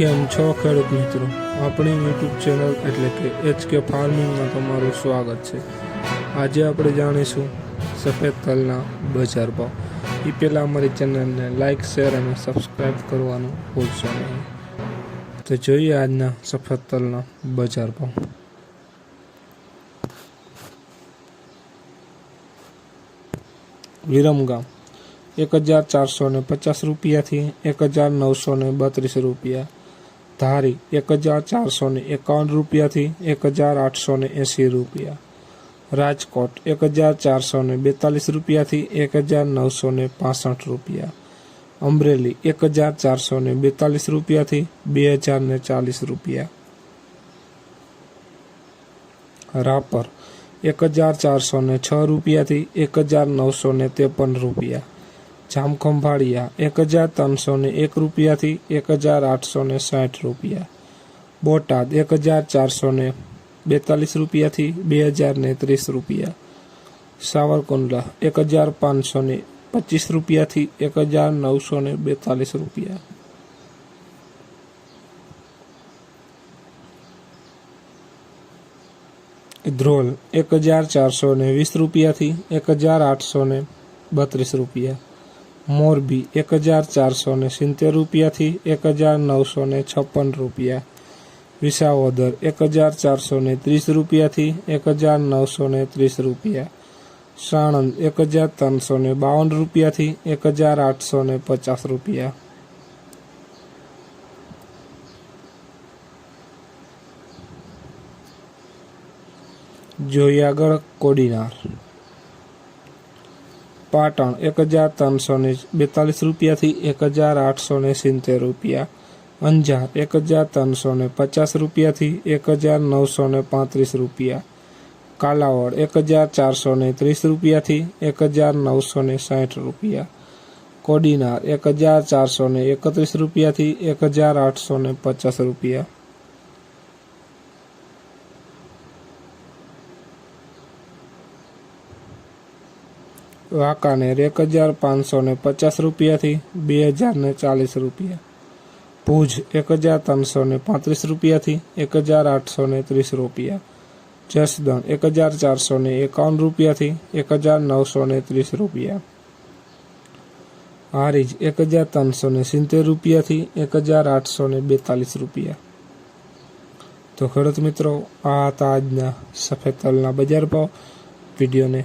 કેમ છો ખેડૂત મિત્રો? આપણી યુટ્યુબ ચેનલ એટલે કે એચ કે ફાર્મિંગમાં તમારું સ્વાગત છે. આજે આપણે જાણીશું સફેદ તલના બજાર ભાવ. એ પહેલાં અમારી ચેનલને લાઇક શેર અને સબસ્ક્રાઈબ કરવાનું ભૂલશો નહીં. તો જોઈએ આજના સફેદ તલના બજાર ભાવ. વિરમગામ એક હજાર ચારસો ને પચાસ રૂપિયાથી એક હજાર નવસો ને બત્રીસ રૂપિયા. ધારી એક હજાર ચારસો ને એકાવન રૂપિયાથી એક હજાર આઠસો ને એંસી રૂપિયા. રાજકોટ એક હજાર ચારસો ને બેતાલીસ રૂપિયાથી એક હજાર નવસો ને પાસઠ રૂપિયા. અમરેલી એક હજાર ચારસો ને બેતાલીસ રૂપિયાથી બે હજાર ને ચાલીસ રૂપિયા. રાપર એક હજાર ચારસો ને છ રૂપિયાથી એક હજાર નવસો ને ત્રેપન રૂપિયા. જામખંભાળિયા એક હજાર ત્રણસો ને એક રૂપિયાથી એક હજાર આઠસો ને સાઠ રૂપિયા. બોટાદ એક હજાર ચારસો ને બેતાલીસ રૂપિયાથી બે હજાર ને ત્રીસ રૂપિયા. સાવરકુંડલા એક હજાર પાંચસો ને પચીસ રૂપિયાથી એક હજાર નવસો ને બેતાલીસ રૂપિયા. ધ્રોલ એક હજાર ચારસો ને વીસ રૂપિયાથી એક હજાર આઠસો ને બત્રીસ રૂપિયા. મોરબી એક હજાર ચારસો ને સિત્તેર રૂપિયાથી એક હજાર નવસો ને છપ્પન રૂપિયા. વિસાવદર એક હજાર ચારસો ને ત્રીસ રૂપિયાથી એક હજાર નવસો ને ત્રીસ રૂપિયા. સાણંદ એક હજાર ત્રણસો ને બાવન રૂપિયાથી એક હજાર આઠસો ને પચાસ રૂપિયા. જોઈએ આગળ કોડીનાર. પાટણ એક હજાર ત્રણસો ને બેતાલીસ રૂપિયાથી એક હજાર આઠસો ને સિત્તેર રૂપિયા. અંજાર એક હજાર ત્રણસો ને પચાસ રૂપિયાથી એક હજાર નવસો ને પાંત્રીસ રૂપિયા. કાલાવડ એક હજાર ચારસો ને ત્રીસ રૂપિયાથી એક હજાર નવસો ને સાઠ રૂપિયા. કોડીનાર એક હજાર ચારસો ને એકત્રીસ રૂપિયાથી એક હજાર આઠસો ને પચાસ રૂપિયા. વાંકાનેર એક હજાર પાંચસો ને પચાસ રૂપિયાથી બે હજાર ને ચાલીસ રૂપિયા. ભુજ એક હજાર ત્રણસો ને પાંત્રીસ રૂપિયાથી એક હજાર આઠસો ને ત્રીસ રૂપિયા. જસદણ એક હજાર ચારસો ને એકાવન રૂપિયાથી એક હજાર નવસો ને ત્રીસ રૂપિયા. હારીજ એક હજાર ત્રણસો ને સિત્તેર રૂપિયાથી એક હજાર આઠસો ને બેતાલીસ રૂપિયા. તો ખેડૂત મિત્રો, આ હતા આજના સફેદ તલના બજાર ભાવ. વિડીયોને